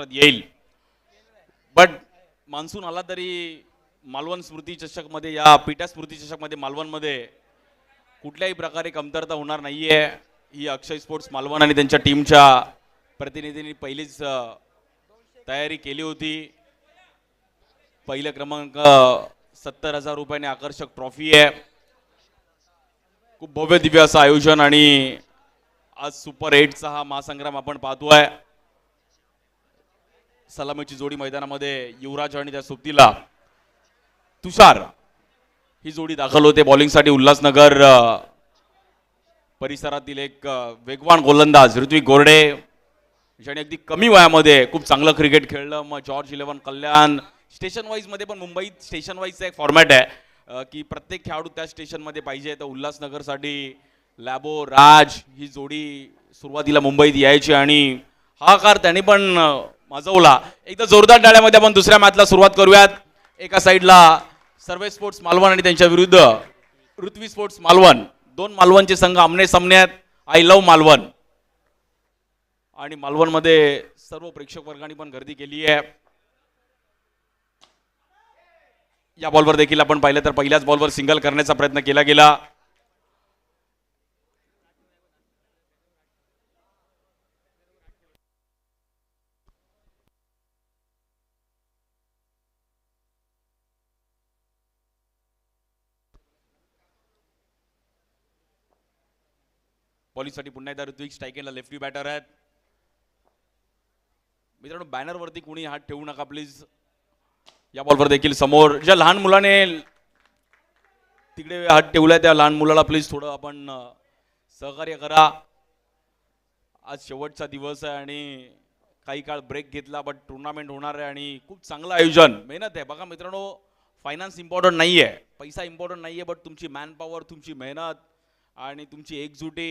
महाराष्ट्रात येईल. But monsoon आला तरी मालवण स्मृती चषकमध्ये या पिट्या स्मृती चषकमध्ये मालवणमध्ये कुठल्याही प्रकारे कमतरता होणार नाहीये. ही अक्षय स्पोर्ट्स मालवण आणि त्यांच्या टीमच्या प्रतिनिधींनी पहिलीच तयारी केली होती. पहिलं क्रमांक सत्तर हजार रुपयाने आकर्षक ट्रॉफी आहे. खूप भव्य दिव्य असं आयोजन आणि आज सुपर एटचा हा महासंग्राम आपण पाहतो आहे सलामीची जोडी मैदानामध्ये युवराज आणि त्या सोबतीला तुषार ही जोडी दाखल होते. बॉलिंगसाठी उल्हासनगर परिसरातील एक वेगवान गोलंदाज ऋत्विक गोरडे ज्याने अगदी कमी वयामध्ये खूप चांगलं क्रिकेट खेळलं. मग जॉर्ज इलेव्हन कल्याण स्टेशन वाईजमध्ये पण मुंबईत स्टेशन वाईजचा एक फॉर्मॅट आहे की प्रत्येक खेळाडू त्या स्टेशनमध्ये पाहिजे. तर उल्हासनगरसाठी लॅबो राज ही जोडी सुरुवातीला मुंबईत यायची आणि हा कार पण माजवला. एकदा जोरदार डाळ्यामध्ये आपण दुसऱ्या मॅचला सुरुवात करूयात. एका साईडला सर्वे स्पोर्ट्स मालवण आणि त्यांच्या विरुद्ध पृथ्वी स्पोर्ट्स मालवण. दोन मालवणचे संघ आमने सामने आहेत. I love Malvan. आणि मालवणमध्ये सर्व प्रेक्षक वर्गाने पण गर्दी केली आहे. या बॉलवर देखील आपण पाहिलं तर पहिल्याच बॉलवर सिंगल करण्याचा प्रयत्न केला गेला. बॉलिंगसाठी पुन्हा एकदा ऋत्विक स्टायकेनला लेफ्टी बॅटर आहेत. मित्रांनो बॅनरवरती कुणी हात ठेवू नका प्लीज या बॉलवर देखील समोर ज्या लहान मुलाने तिकडे हात ठेवलाय त्या लहान मुलाला प्लीज थोडं आपण सहकार्य करा. आज शेवटचा दिवस आहे आणि काही काळ ब्रेक घेतला बट टुर्नामेंट होणार आहे आणि खूप चांगलं आयोजन. मेहनत आहे. बघा मित्रांनो फायनान्स इम्पॉर्टंट नाही आहे पैसा इम्पॉर्टंट नाही आहे बट तुमची मॅन पॉवर तुमची मेहनत आणि तुमची एकजुटी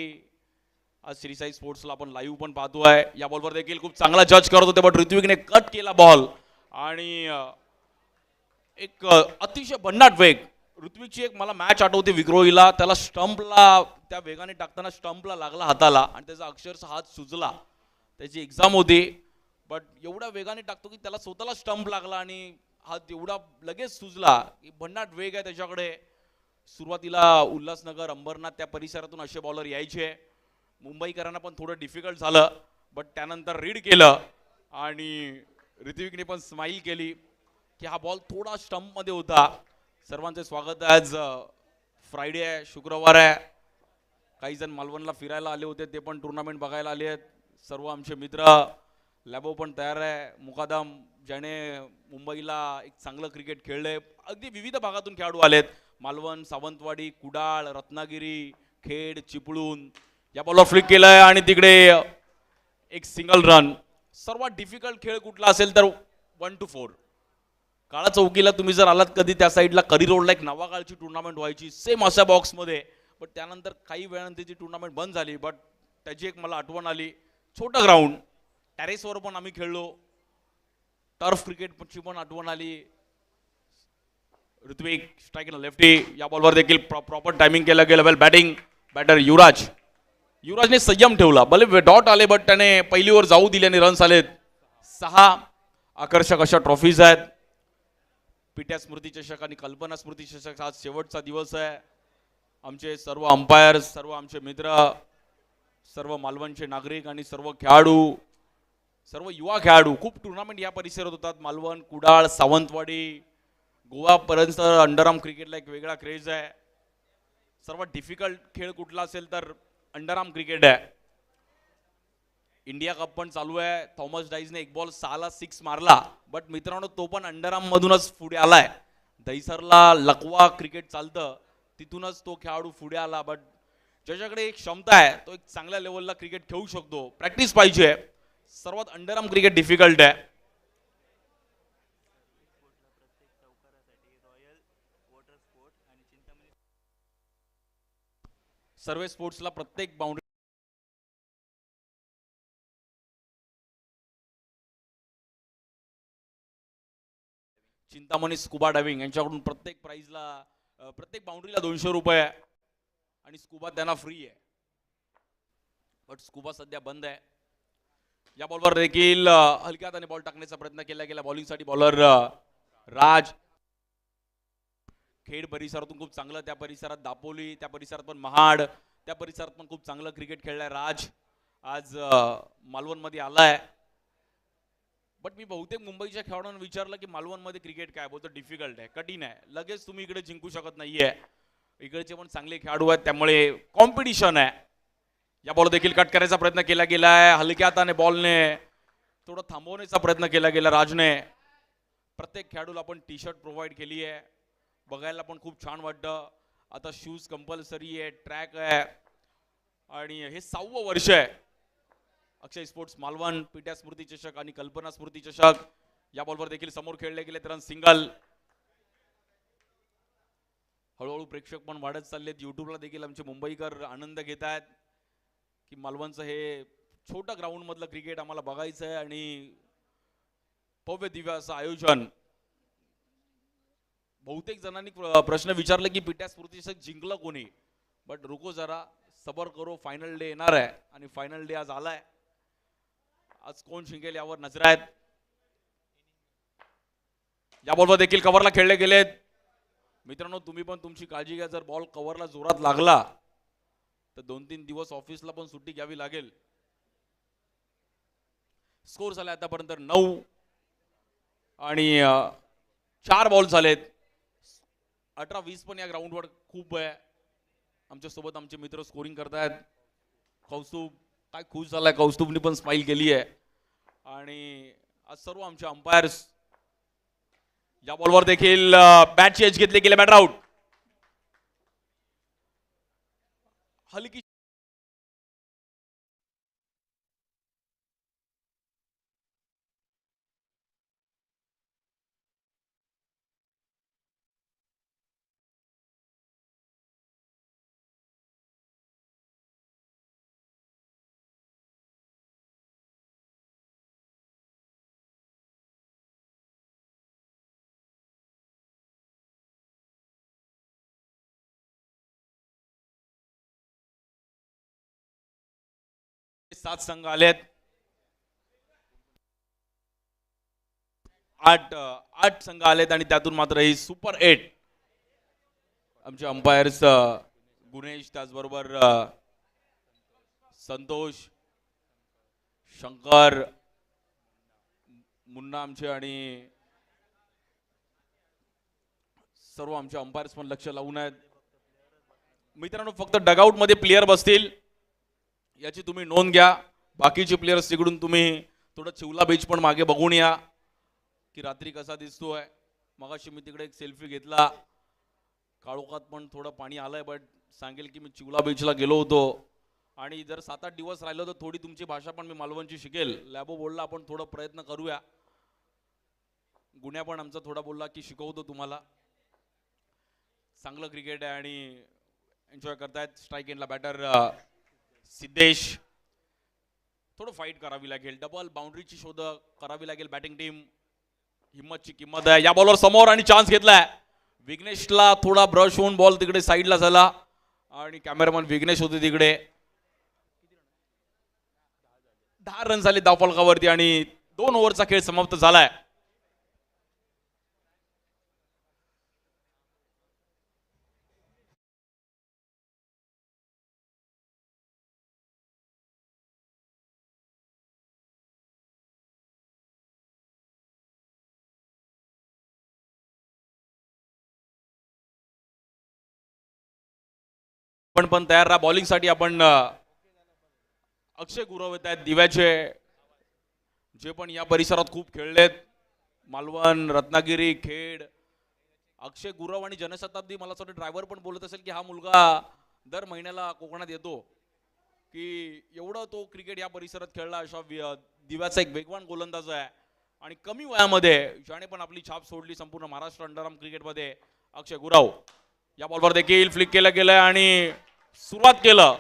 आज श्रीसाई स्पोर्ट्सला आपण लाईव्ह पण पाहतो आहे. या बॉलवर देखील खूप चांगला जज करत होते बट ऋत्विकने कट केला बॉल आणि एक अतिशय भन्नाट वेग. ऋत्विकची एक मला मॅच आठवते विक्रोईला त्याला स्टंपला त्या वेगाने टाकताना स्टंपला लागला हाताला आणि त्याचा अक्षरशः हात सुजला. त्याची एक्झाम होती बट एवढ्या वेगाने टाकतो की त्याला स्वतःला स्टंप लागला आणि हात एवढा लगेच सुजला. की भन्नाट वेग आहे त्याच्याकडे. सुरुवातीला उल्हासनगर अंबरनाथ त्या परिसरातून असे बॉलर यायचे. मुंबईकरांना पण थोडं डिफिकल्ट झालं बट त्यानंतर रीड केलं आणि ऋत्विकने पण स्माईल केली की हा बॉल थोडा स्टंपमध्ये होता. सर्वांचे स्वागत आहे आज फ्रायडे आहे शुक्रवार आहे. काही जण मालवणला फिरायला आले होते ते पण टुर्नामेंट बघायला आले आहेत. सर्व आमचे मित्र लॅबो पण तयार आहे. मुकादम ज्याने मुंबईला एक चांगलं क्रिकेट खेळलंय. अगदी विविध भागातून खेळाडू आलेत. मालवण सावंतवाडी कुडाळ रत्नागिरी खेड चिपळूण. या बॉलवर फ्लिक केलंय आणि तिकडे एक सिंगल रन सर्वात डिफिकल्ट खेळ कुठला असेल तर वन टू फोर काळा चौकीला तुम्ही जर आलात कधी त्या साईडला करी रोडला एक नवा काळची टुर्नामेंट व्हायची सेम अशा बॉक्समध्ये बट त्यानंतर काही वेळानंतर ती टुर्नामेंट बंद झाली. बट त्याची एक मला आठवण आली. छोटं ग्राउंड टॅरेसवर पण आम्ही खेळलो. टर्फ क्रिकेटची पण आठवण आली. ऋत्विक स्ट्राईक लेफ्टी या बॉलवर देखील प्रॉपर टायमिंग केलं गेलं. वेल बॅटिंग बॅटर युवराज. युवराजने संयम ठेवला. भले डॉट आले बट त्याने पहिलीवर जाऊ दिले आणि रन्स आलेत. सहा आकर्षक अशा ट्रॉफीज आहेत. पिट्या स्मृती चषक आणि कल्पना स्मृती चषक हा शेवटचा दिवस आहे. आमचे सर्व अंपायर सर्व आमचे मित्र सर्व मालवणचे नागरिक आणि सर्व खेळाडू सर्व युवा खेळाडू खूप टुर्नामेंट या परिसरात होतात. मालवण कुडाळ सावंतवाडी गोवापर्यंत अंडरआर्म क्रिकेटला एक वेगळा क्रेज आहे. सर्वात डिफिकल्ट खेळ कुठला असेल तर अंडरआर्म क्रिकेट आहे. इंडिया कप पण चालू आहे. थॉमस डाईजने एक बॉल सहाला सिक्स मारला. बट मित्रांनो तो पण अंडरआर्म मधूनच पुढे आलाय. दहिसरला लकवा क्रिकेट चालतं. तिथूनच तो खेळाडू पुढे आला. बट ज्याच्याकडे एक क्षमता आहे तो एक चांगल्या लेवलला क्रिकेट खेळू शकतो. प्रॅक्टिस पाहिजे. सर्वात अंडरआर्म क्रिकेट डिफिकल्ट आहे. सर्व स्पोर्ट्सला प्रत्येक बाउंड्री चिंतामणी स्कुबा डायव्हिंग यांच्याकडून प्रत्येक प्राईजला प्रत्येक बाउंड्रीला दोनशे रुपये आहे. आणि स्कुबा त्यांना फ्री आहे. बट स्कुबा सध्या बंद आहे. या बॉलवर देखील हलक्यात आणि बॉल टाकण्याचा प्रयत्न केला गेला. बॉलिंगसाठी बॉलर राज खेड परिसरातून खूप चांगलं त्या परिसरात दापोली त्या परिसरात पण महाड त्या परिसरात पण खूप चांगलं क्रिकेट खेळलाय राज. आज मालवणमध्ये आलाय. बट मी बहुतेक मुंबईच्या खेळाडूंना विचारलं की मालवणमध्ये क्रिकेट काय बोलतो डिफिकल्ट आहे कठीण आहे. लगेच तुम्ही इकडे जिंकू शकत नाहीये. इकडचे पण चांगले खेळाडू आहेत त्यामुळे कॉम्पिटिशन आहे. या बॉल देखील कट करायचा प्रयत्न केला गेलाय. हलक्या हाताने बॉलने थोडं थांबवण्याचा प्रयत्न केला गेला राजने. प्रत्येक खेळाडूला आपण टी शर्ट प्रोव्हाइड केली आहे बघायला पण खूप छान वाटतं. आता शूज कंपल्सरी आहे ट्रॅक आहे. आणि हे सहावं वर्ष आहे. अक्षय स्पोर्ट्स मालवण पिट्या स्मृती चषक आणि कल्पना स्मृती चषक. या बॉलवर देखील समोर खेळले गेले तर सिंगल हळूहळू प्रेक्षक पण वाढत चाललेत. युट्यूबला देखील आमचे मुंबईकर आनंद घेत आहेत की मालवणचं हे छोटं ग्राउंडमधलं क्रिकेट आम्हाला बघायचं आहे आणि भव्य दिव्य असं आयोजन. बहुतेक जणांनी प्र- प्रश्न विचारले की पिट्या स्मृती जिंकलं कोणी? बट रुको जरा सबर करो फायनल डे येणार आहे आणि फायनल डे आज आलाय. आज कोण जिंकेल यावर नजर आहेत. या बॉलवर देखील कव्हरला खेळले गेलेत. मित्रांनो तुम्ही पण तुमची काळजी घ्या. जर बॉल कव्हरला जोरात लागला तर दोन तीन दिवस ऑफिसला पण सुट्टी घ्यावी लागेल. स्कोर झाला आतापर्यंत नऊ आणि चार बॉल झालेत. अठरा वीस पण या ग्राउंडवर खूप आहे. आमच्यासोबत आमचे मित्र स्कोरिंग करतायत. कौस्तुभ काय खुश झालाय कौस्तुभनी पण स्माईल केली आहे. आणि आज सर्व आमचे अंपायर्स या बॉलवर देखील बॅटची एज घेतली गेले बॅटर आउट हलकी सात संघ आलेत. आठ आठ संघ आलेत आणि त्यातून मात्र ही सुपर एट. आमचे अंपायर्स गुणेश त्याचबरोबर संतोष शंकर मुन्ना आमचे आणि सर्व आमचे अंपायर्स पण लक्ष लावून आहेत. मित्रांनो फक्त डगआउटमध्ये प्लेयर बसतील. याची तुम्ही नोंद घ्या. बाकीचे प्लेयर्स तिकडून तुम्ही थोडं चिवला बीच पण मागे बघून या की रात्री कसा दिसतोय. मगाशी मी तिकडे एक सेल्फी घेतला. काळोखात पण थोडं पाणी आलंय बट सांगेल की मी चिवला बीचला गेलो होतो. आणि जर सात आठ दिवस राहिलो तर थोडी तुमची भाषा पण मी मालवणची शिकेल. लॅबो बोलला आपण थोडं प्रयत्न करूया. गुन्ह्या पण आमचा थोडा बोलला की शिकवतो तुम्हाला. चांगलं क्रिकेट आहे आणि एन्जॉय करतायत. स्ट्राईक एंडला बॅटर सिद्धेश थोडं फाईट करावी लागेल. डबल बाउंड्रीची शोध करावी लागेल बॅटिंग टीम हिम्मतची किंमत आहे. या बॉलवर समोर आणि चान्स घेतलाय. विघ्नेशला थोडा ब्रश होऊन बॉल तिकडे साईडला झाला. आणि कॅमेरामन विघ्नेश होते तिकडे. दहा रन झाले धावफलकावरती आणि दोन ओव्हरचा खेळ समाप्त झालाय. पण पण तयार राहा. बॉलिंगसाठी आपण अक्षय गुरव येत आहेत दिव्याचे जे पण या परिसरात खूप खेळलेत. मालवण रत्नागिरी खेड. अक्षय गुरव आणि जनशताब्दी मला असं ड्रायव्हर पण बोलत असेल की हा मुलगा दर महिन्याला कोकणात येतो. की एवढं तो क्रिकेट या परिसरात खेळला. अशा दिव्याचा एक वेगवान गोलंदाज आहे. आणि कमी वयामध्ये ज्याने पण आपली छाप सोडली संपूर्ण महाराष्ट्र अंडरआर्म क्रिकेटमध्ये अक्षय गुराव. या बॉलवर देखील फ्लिक केलं गेलं आणि सुरुवात केलं.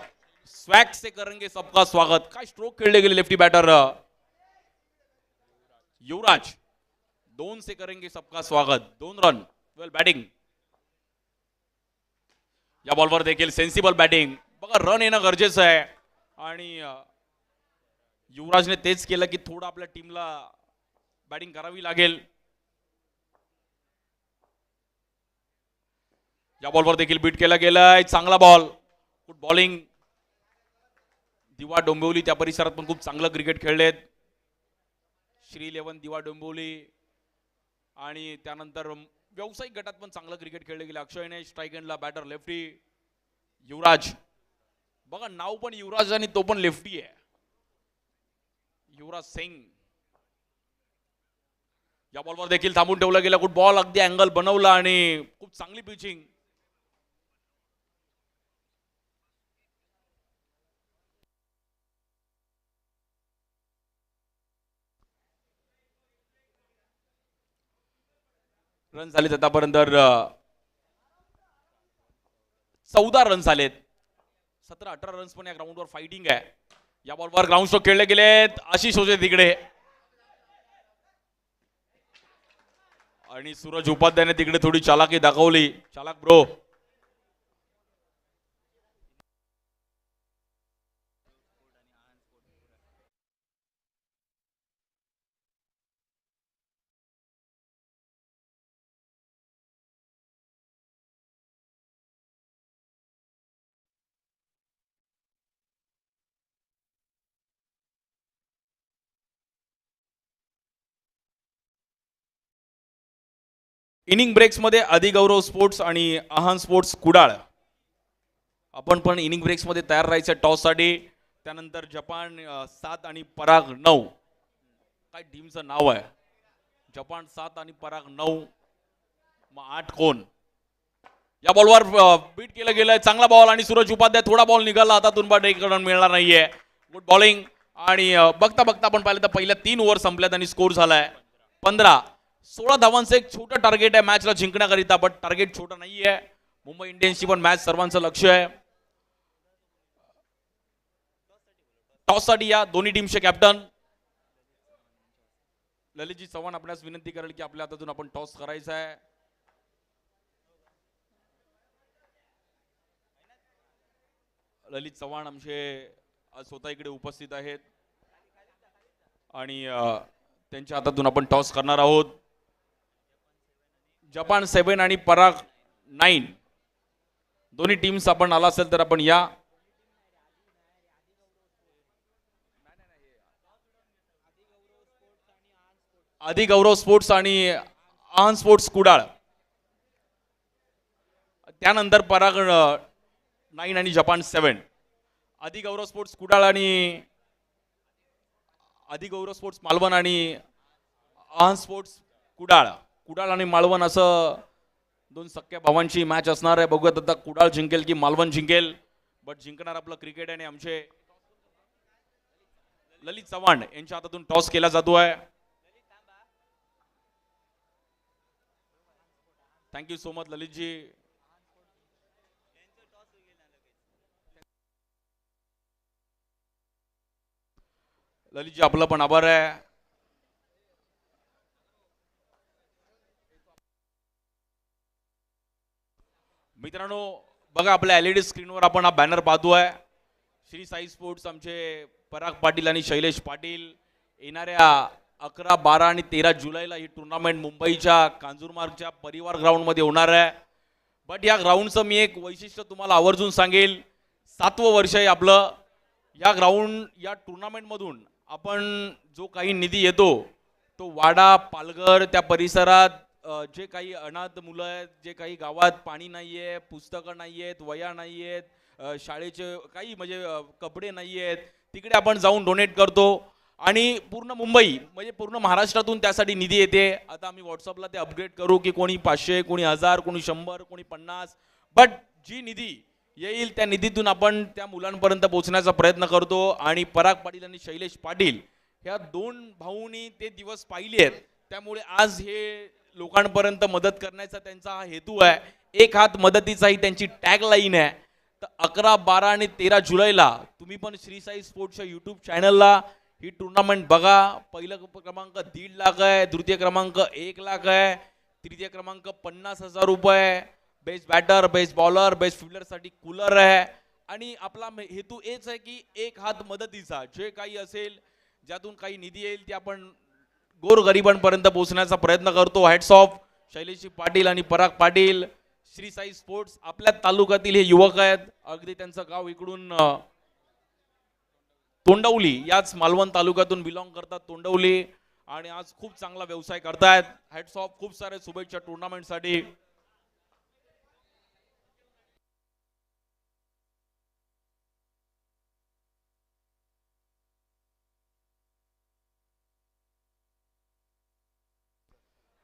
स्वॅग से करेंगे सबका स्वागत. काय स्ट्रोक खेळले गेले लेफ्टी बॅटर युवराज दोन से करेंगे सबका स्वागत. दोन रन वेल बॅटिंग या बॉलवर देखील सेन्सिबल बॅटिंग बघा रन येणं गरजेचं आहे. आणि युवराजने तेच केलं की थोडं आपल्या टीमला बॅटिंग करावी लागेल. या बॉलवर देखील बीट केला गेलाय. चांगला बॉल गुड बॉलिंग दिवा डोंबिवली त्या परिसरात पण खूप चांगलं क्रिकेट खेळलेत. श्री इलेव्हन दिवा डोंबिवली आणि त्यानंतर व्यावसायिक गटात पण चांगलं क्रिकेट खेळले गेले. अक्षयने स्ट्राईक एंडला बॅटर लेफ्टी युवराज. बघा नाव पण युवराज आणि तो पण लेफ्टी आहे. युवराज सिंग. या बॉलवर देखील थांबून ठेवलं गेला. गुड बॉल अगदी अँगल बनवला आणि खूप चांगली पिचिंग रन झालेत आतापर्यंत चौदा रन्स आलेत. सतरा अठरा रन्स पण या ग्राउंडवर फायटिंग आहे. या बॉलवर ग्राउंड स्ट्रोक खेळले गेलेत. आशिष होते तिकडे. आणि सूरज उपाध्यायने तिकडे थोडी चालाकी दाखवली. चालाक ब्रो इनिंग ब्रेक्समध्ये अधिगौरव स्पोर्ट्स आणि आहान स्पोर्ट्स कुडाळ. आपण पण इनिंग ब्रेक्समध्ये तयार राहायचं टॉससाठी. त्यानंतर जपान सात आणि पराग नऊ. काय टीमचं नाव आहे? जपान सात आणि पराग नऊ. मग आठ कोण? या बॉलवर बीट केलं गेलंय. चांगला बॉल आणि सूरज उपाध्याय थोडा बॉल निघाला. हातातून बट रन मिळणार नाहीये. गुड बॉलिंग आणि बघता बघता आपण पाहिलं तर पहिल्या तीन ओव्हर संपल्यात आणि स्कोर झालाय. पंधरा. सोळा धावांचं एक छोटं टार्गेट आहे मॅचला जिंकण्याकरिता बट टार्गेट छोटं आहे मुंबई इंडियन्सची पण मॅच सर्वांचं लक्ष आहे. टॉससाठी या दोन्ही टीमचे कॅप्टन ललितजी चव्हाण आपल्यास विनंती करेल की आपल्या हातातून आपण टॉस करायचा आहे. ललित चव्हाण आमचे आज स्वतः इकडे उपस्थित आहेत. आणि त्यांच्या हातातून आपण टॉस करणार आहोत. जपान सेवन आणि पराग नाईन दोन्ही टीम्स आपण आला असेल तर आपण या. आधी गौरव स्पोर्ट्स आणि आहान स्पोर्ट्स कुडाळ. त्यानंतर पराग नाईन आणि जपान सेवन. आधी गौरव स्पोर्ट्स कुडाळ आणि आधी गौरव स्पोर्ट्स मालवण आणि आहान स्पोर्ट्स कुडाळ. कुडाळ आणि मालवण असं दोन सख्या भावांची मॅच असणार आहे. बघूयात आता कुडाळ जिंकेल की मालवण जिंकेल. बट जिंकणार आपलं क्रिकेट आणि आमचे ललित चव्हाण यांच्या हातातून टॉस केला जातो आहे. Thank you so much Lalitji. Lalitji आपलं पण आभार आहे. मित्रांनो बघा आपल्या एल ई डी स्क्रीनवर आपण हा बॅनर पाहतोय. श्री साई स्पोर्ट्स आमचे पराग पाटील आणि शैलेश पाटील येणाऱ्या अकरा बारा आणि तेरा जुलैला ही टुर्नामेंट मुंबईच्या कांजूरमार्गच्या परिवार ग्राउंडमध्ये होणार आहे. बट या ग्राउंडचं मी एक वैशिष्ट्य तुम्हाला आवर्जून सांगेल. सातवं वर्ष आहे आपलं. या ग्राउंड या टुर्नामेंटमधून आपण जो काही निधी येतो तो वाडा पालघर त्या परिसरात जे काही अनाथ मुलं आहेत जे काही गावात पाणी नाही आहे पुस्तकं नाही आहेत वया नाही आहेत शाळेचे काही म्हणजे कपडे नाही आहेत तिकडे आपण जाऊन डोनेट करतो. आणि पूर्ण मुंबई म्हणजे पूर्ण महाराष्ट्रातून त्यासाठी निधी येते. आता आम्ही व्हॉट्सअपला ते अपडेट करू की कोणी पाचशे कोणी हजार कोणी शंभर कोणी पन्नास. बट जी निधी येईल त्या निधीतून आपण त्या मुलांपर्यंत पोहोचण्याचा प्रयत्न करतो. आणि पराग पाटील आणि शैलेश पाटील ह्या दोन भाऊंनी ते दिवस पाहिले आहेत. त्यामुळे आज हे लोकांपर्यंत मदत करण्याचा त्यांचा हा हेतू आहे. एक हात मदतीचा ही त्यांची टॅग लाईन आहे. तर अकरा बारा आणि तेरा जुलैला तुम्ही पण श्री साई स्पोर्ट्सच्या यूट्यूब चॅनलला ही टुर्नामेंट बघा. पहिलं क्रमांक दीड लाख आहे द्वितीय क्रमांक एक लाख आहे तृतीय क्रमांक पन्नास हजार रुपये best batter best bowler best फिल्डरसाठी cooler आहे. आणि आपला हेतू हेच आहे की एक हात मदतीचा. जे काही असेल ज्यातून काही निधी येईल ते आपण गोरगरिबांपर्यंत पोहोचण्याचा प्रयत्न करतो. हॅट्स ऑफ शैलेशी पाटील आणि पराग पाटील. श्री साई स्पोर्ट्स आपल्या तालुक्यातील हे युवक आहेत. अगदी त्यांचं गाव इकडून तोंडवली. याच मालवण तालुक्यातून बिलॉंग करतात तोंडवली. आणि आज खूप चांगला व्यवसाय करतायत. हॅट्स ऑफ खूप सारे शुभेच्छा टुर्नामेंटसाठी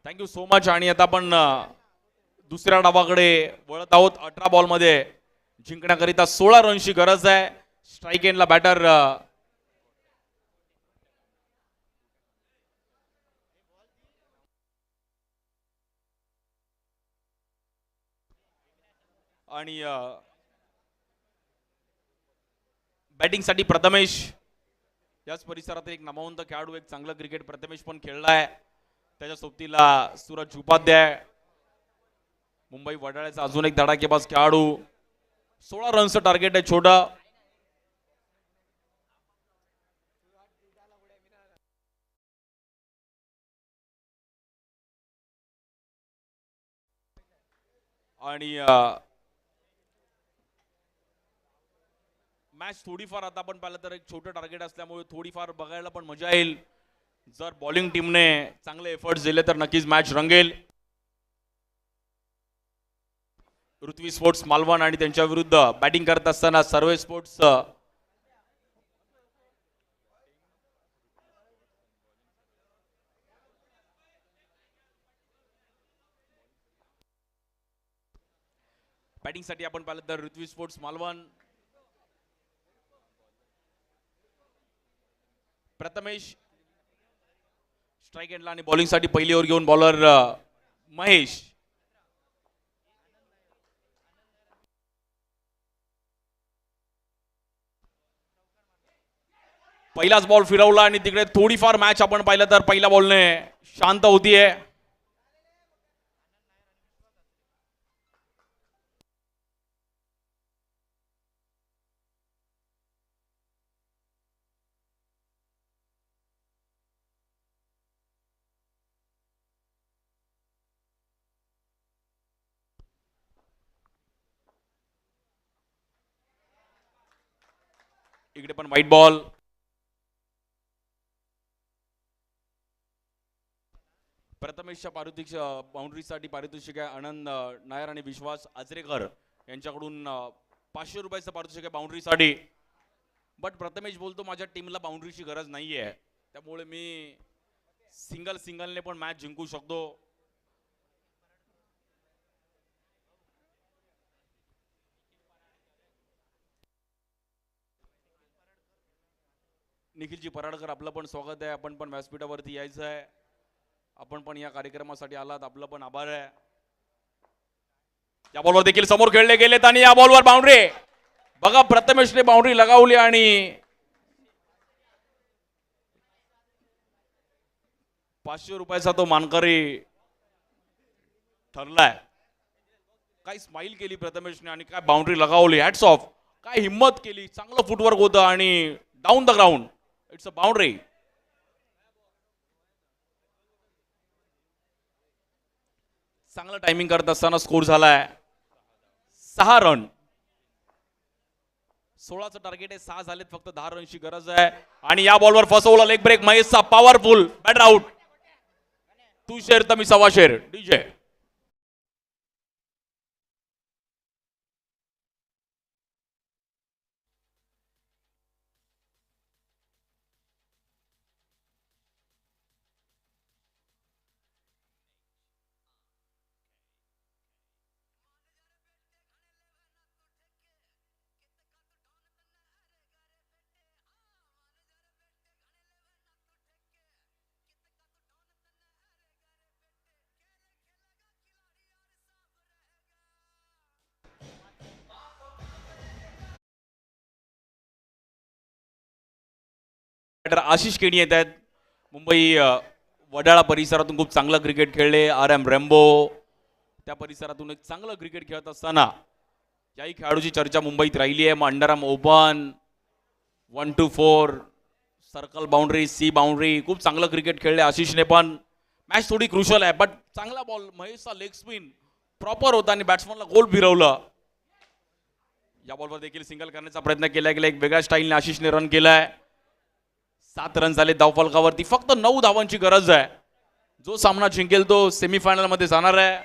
थँक्यू सो मच आणि आता आपण दुसऱ्या डावाकडे वळत आहोत. अठरा बॉलमध्ये जिंकण्याकरिता सोळा रनची गरज आहे. स्ट्राईक एंडला बॅटर आणि बॅटिंगसाठी प्रथमेश याच परिसरात एक नामवंत खेळाडू एक चांगलं क्रिकेट प्रथमेश पण खेळलाय त्याच्या सोबतीला सूरज उपाध्याय मुंबई वडाळ्याचा अजून एक धडाकेबाज खेळाडू. सोळा रनचं टार्गेट आहे छोटा. आणि मॅच थोडीफार आता आपण पाहिलं तर एक छोटं टार्गेट असल्यामुळे थोडीफार बघायला पण मजा येईल. जर बॉलिंग टीमने चांगले एफर्ट्स दिले तर नक्कीच मॅच रंगेल. पृथ्वी स्पोर्ट्स मालवण आणि त्यांच्या विरुद्ध बॅटिंग करत असताना सर्वे स्पोर्ट्स बॅटिंगसाठी आपण पाहिलं तर ऋत्वी स्पोर्ट्स मालवण. प्रथमेश स्ट्राईक एंडला आणि बॉलिंगसाठी पहिली ओव्हर घेऊन बॉलर महेश. पहिलाच बॉल फिरवला आणि तिकडे थोडीफार मॅच आपण पाहिलं तर पहिल्या बॉलने शांत होतीये. इकडे पण व्हाईट बॉल प्रथमेशच्या पारितोषिक बाउंड्रीसाठी पारितोषिक आहे आनंद नायर आणि विश्वास आचरेकर यांच्याकडून पाचशे रुपयाचं पारितोषिक आहे बाउंड्रीसाठी बट प्रथमेश बोलतो माझ्या टीमला बाउंड्रीची गरज नाही आहे त्यामुळे मी सिंगल सिंगलने पण मॅच जिंकू शकतो. निखिलजी पराडकर आपलं पण स्वागत आहे. आपण पण व्यासपीठावरती यायचं आहे. आपण पण या कार्यक्रमासाठी आलात. आपलं पण आभार आहे. या बॉलवर देखील समोर खेळले गेलेत आणि या बॉलवर बाउंड्री बघा प्रथमेशने बाउंड्री लगावली आणि पाचशे रुपयाचा तो मानकरी ठरलाय. काय स्माइल केली प्रथमेशने आणि काय बाउंड्री लगावली. हॅट्स ऑफ काय हिंमत केली. चांगलं फुटवर्क होतं आणि down the ground it's a boundary चांगलं टायमिंग करत असताना स्कोर झालाय. सहा रन सोळाचं टार्गेट आहे सहा झालेत फक्त दहा रनची गरज आहे. आणि या बॉलवर फसवला लेग ब्रेक महेशचा पॉवरफुल बॅटर आउट तू शेर तर मी सव्वा शेर डीजे आशिष केणी येत आहेत. मुंबई वडाळा परिसरातून खूप चांगलं क्रिकेट खेळले. आर एम रेम्बो त्या परिसरातून एक चांगलं क्रिकेट खेळत असताना याही खेळाडूची चर्चा मुंबईत राहिली आहे. मग underarm open one two four circle boundary sea boundary खूप चांगलं क्रिकेट खेळले आशिषने पण. मॅच थोडी क्रुशल आहे बट चांगला बॉल महेशचा लेग स्पिन प्रॉपर होता आणि बॅट्समनला गोल फिरवलं. या बॉलवर देखील सिंगल करण्याचा प्रयत्न केला गेला. एक वेगळ्या स्टाईलने आशिषने रन केलाय. सात रन झाले धावफलकावरती. फक्त नऊ धावांची गरज आहे. जो सामना जिंकेल तो सेमीफायनलमध्ये जाणार आहे.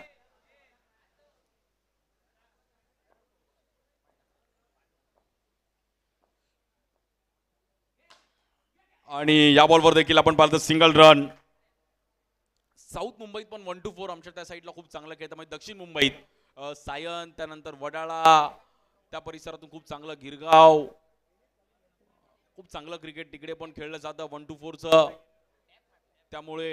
आणि या बॉलवर देखील आपण पाहतो सिंगल रन साऊथ मुंबईत पण वन टू फोर आमच्या त्या साईडला खूप चांगलं खेळतं. म्हणजे दक्षिण मुंबईत सायन त्यानंतर वडाळा त्या परिसरातून खूप चांगलं गिरगाव. खूप चांगलं क्रिकेट तिकडे पण खेळलं जातं. वन टू फोरचं त्यामुळे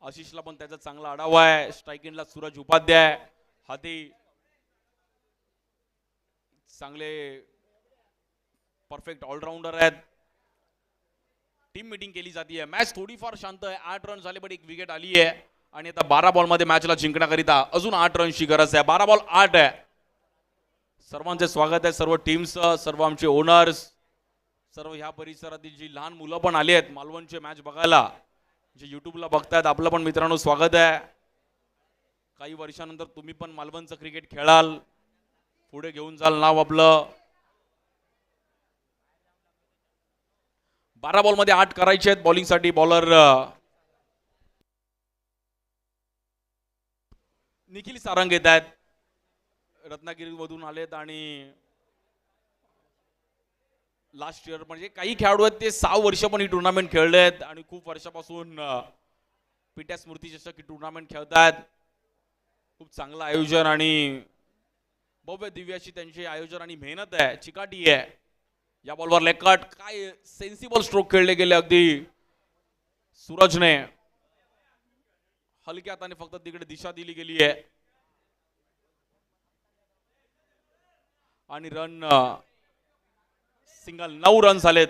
आशिषला पण त्याचा चांगला आढावा आहे. स्ट्रायकिंगला सूरज उपाध्याय. हाती चांगले परफेक्ट ऑलराऊंडर आहेत. टीम मिटिंग केली जाते मॅच थोडीफार शांत आहे. आठ रन झाले पण एक विकेट आली आहे आणि आता बारा बॉलमध्ये मॅचला जिंकण्याकरिता अजून आठ रनची गरज आहे. बारा बॉल आठ आहे. सर्वांचे स्वागत आहे सर्व टीमचं सर्व आमचे ओनर्स सर्व ह्या परिसरातील जी लहान मुलं पण आली आहेत मालवणचे मॅच बघायला जे यूट्यूबला बघतायत आपलं पण मित्रांनो स्वागत आहे. काही वर्षानंतर तुम्ही पण मालवणचं क्रिकेट खेळाल. पुढे घेऊन जाल नाव आपलं. बारा बॉलमध्ये आठ करायचे आहेत बॉलिंगसाठी बॉलर निखिल सारंग येत आहेत. रत्नागिरीमधून आलेत आणि लास्ट इयर म्हणजे काही खेळाडू आहेत ते सहा वर्ष पण ही टुर्नामेंट खेळले आहेत आणि खूप वर्षापासून पिट्या स्मृती चषक ही टुर्नामेंट खेळतायत. खूप चांगलं आयोजन आणि भव्य दिव्याची त्यांची आयोजन आणि मेहनत आहे चिकाटी आहे. या बॉलवर लेकट काय सेन्सिबल स्ट्रोक खेळले गेले अगदी. सूरजने हलक्या हाताने फक्त तिकडे दिशा दिली गेली आहे. आणि रन सिंगल नऊ रन झालेत.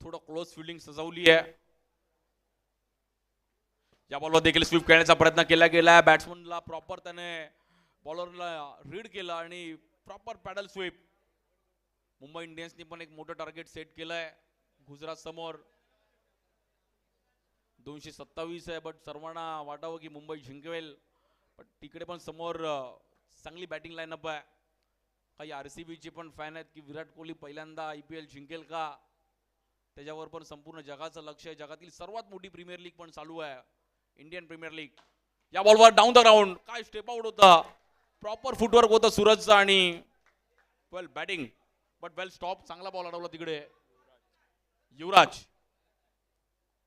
थोडं क्लोज फिल्डिंग सजवली आहे. या बॉलवर देखील स्वीप खेळण्याचा प्रयत्न केला गेला बॅट्समनला प्रॉपर त्याने बॉलरला रीड केलं आणि प्रॉपर पॅडल स्वीप मुंबई इंडियन्सनी पण एक मोठं टार्गेट सेट केलंय. गुजरात समोर दोनशे सत्तावीस आहे बट सर्वांना वाटावं की मुंबई जिंकवेल. पण तिकडे पण समोर चांगली बॅटिंग लाईनअप आहे. काही आर सी बीचे पण फॅन आहेत की विराट कोहली पहिल्यांदा आय पी एल जिंकेल का? त्याच्यावर पण संपूर्ण जगाचं लक्ष आहे. जगातील सर्वात मोठी प्रीमियर लीग पण चालू आहे. इंडियन प्रीमियर लीग या बॉलवर डाऊन द ग्राउंड काय स्टेप आउट होता? प्रॉपर फुटवर्क होतं सूरजचं आणि well batting but well stop चांगला बॉल अडवला तिकडे. युवराज.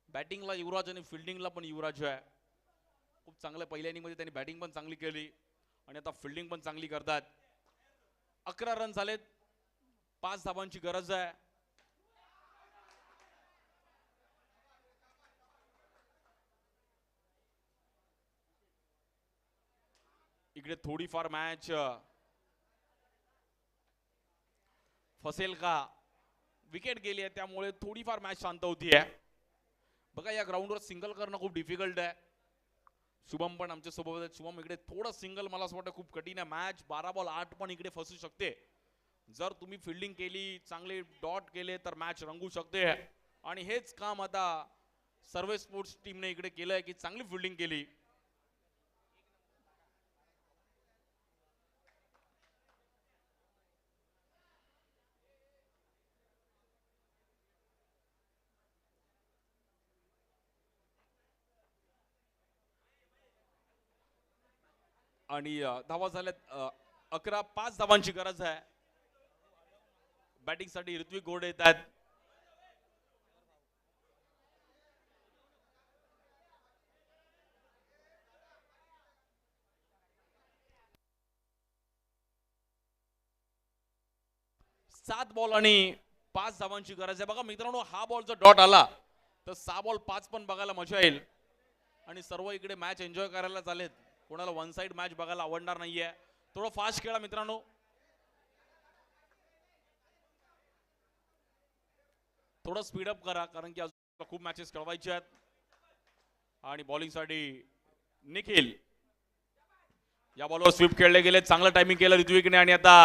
बॅटिंगला युवराज आणि फिल्डिंगला पण युवराज आहे. खूप चांगलं पहिल्या इनिंगमध्ये त्यांनी बॅटिंग पण चांगली केली आणि आता फिल्डिंग पण चांगली करतात. अकरा रन झालेत. पाच धावांची गरज आहे. इकडे थोडीफार मॅच फसेल का? विकेट गेली आहे त्यामुळे थोडीफार मॅच शांत होती आहे बघा या ग्राउंडवर सिंगल करणं खूप डिफिकल्ट आहे. शुभम पण आमच्यासोबत आहेत. शुभम इकडे थोडं सिंगल मला असं वाटतं खूप कठीण आहे. मॅच बारा बॉल आठ पण इकडे फसू शकते. जर तुम्ही फिल्डिंग केली चांगले डॉट केले तर मॅच रंगू शकते. आणि हेच काम आता सर्व स्पोर्ट्स टीमने इकडे केलंय की चांगली फिल्डिंग केली. आणि धावा झाल्यात अकरा पाच धावांची गरज आहे. बॅटिंगसाठी ऋत्विक गोड येत आहेत. सात बॉल आणि पाच धावांची गरज आहे. बघा मित्रांनो हा बॉल जर डॉट आला तर सहा बॉल पाच पण बघायला मजा येईल. आणि सर्व इकडे मॅच एन्जॉय करायला चालेत कोणाला वन साइड मॅच बघायला आवडणार नाहीये. थोडं फास्ट खेळा मित्रांनो. थोडं स्पीडअप करा कारण की अजून खूप मॅचेस खेळवायचे आहेत. आणि बॉलिंगसाठी निखिल. या बॉलवर स्वीप खेळले गेले चांगलं टायमिंग केलं ऋत्विकने. आणि आता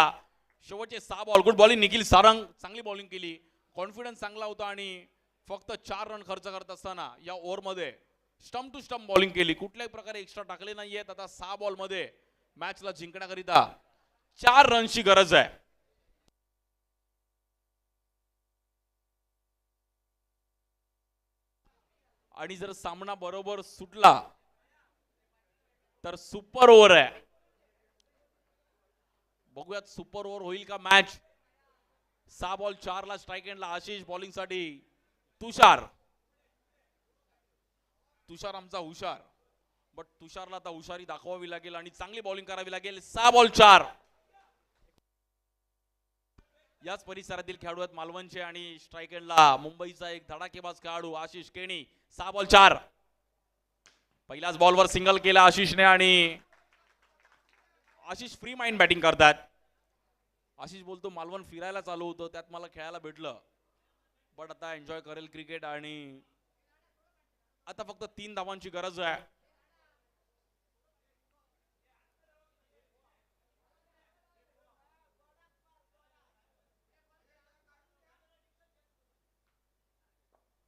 शेवटचे सहा ball good bowling Nikhil Sarang. चांगली बॉलिंग केली. कॉन्फिडन्स चांगला होता आणि फक्त चार रन खर्च करत असताना या ओव्हरमध्ये स्टंप टू स्टम्प बॉलिंग केली. कुठल्याही प्रकारे एक्स्ट्रा टाकले नाहीयेत. आता सहा बॉलमध्ये मॅचला जिंकण्याकरिता चार रनची गरज आहे. आणि जर सामना बरोबर सुटला तर सुपर ओव्हर आहे. बघूयात सुपर ओव्हर होईल का मॅच सहा बॉल चारला स्ट्राईक एंडला आशिष बॉलिंगसाठी तुषार. तुषार आमचा हुशार. बट तुषारला आता हुशारी दाखवावी लागेल आणि चांगली बॉलिंग करावी लागेल. सहा बॉल चार. याच परिसरातील खेळाडू आहेत मालवणचे आणि स्ट्राईक एंडला मुंबईचा एक धडाकेबाज खेळाडू आशिष केणी. सहा बॉल चार. पहिल्याच बॉलवर सिंगल केला आशिषने आणि आशिष फ्री माइंड बॅटिंग करतात. आशिष बोलतो मालवण फिरायला चालू होतं त्यात मला खेळायला भेटलं. बट आता एन्जॉय करेल क्रिकेट आणि आता फक्त तीन धावांची गरज आहे.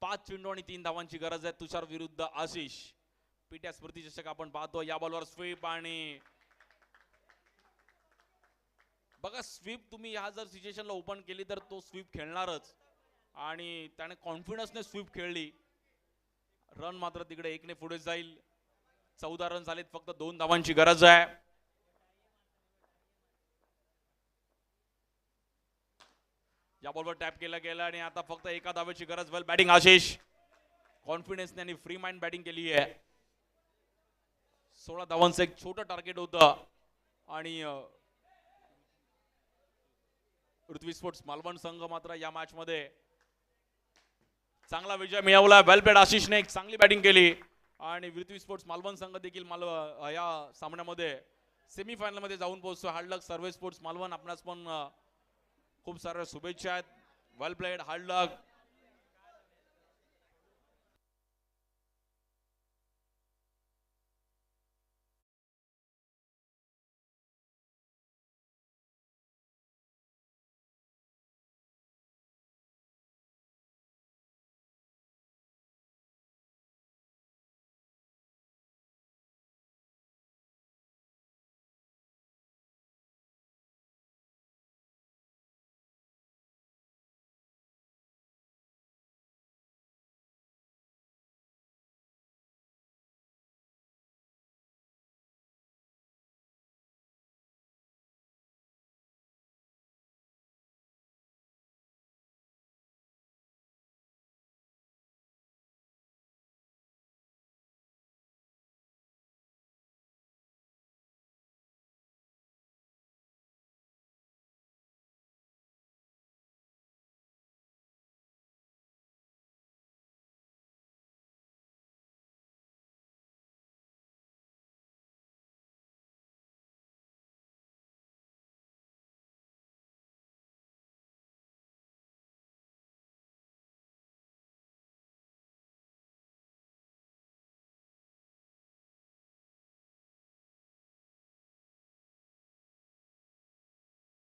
पाच चेंडू आणि तीन धावांची गरज आहे. तुषार विरुद्ध आशिष. पीट्या स्मृती चषक आपण पाहतो. या बॉलवर स्वीप आणि बघा स्वीप तुम्ही ह्या जर सिच्युएशनला ओपन केली तर तो स्वीप खेळणारच. आणि त्याने कॉन्फिडन्सने स्वीप खेळली. रन मात्र तिकडे एकने पुढे जाईल. चौदा रन झालेत फक्त दोन धावांची गरज आहे. या बॉलवर टॅप केला गेला आणि आता फक्त एका धावेची गरज वेल बॅटिंग आशिष. कॉन्फिडन्सने आणि फ्री माइंड बॅटिंग केली आहे. सोळा धावांचं एक छोटं टार्गेट होतं. आणि पृथ्वी स्पोर्ट्स मालवण संघ मात्र या मॅचमध्ये चांगला विजय मिळवला. वेल प्लेड आशिषने एक चांगली बॅटिंग केली. आणि पृथ्वी स्पोर्ट्स मालवण संघ देखील मालव या सामन्यामध्ये सेमीफायनलमध्ये जाऊन पोहोचतो. Hard luck Sarve sports Malvan. आपणास पण खूप साऱ्या शुभेच्छा आहेत. Well played hard luck.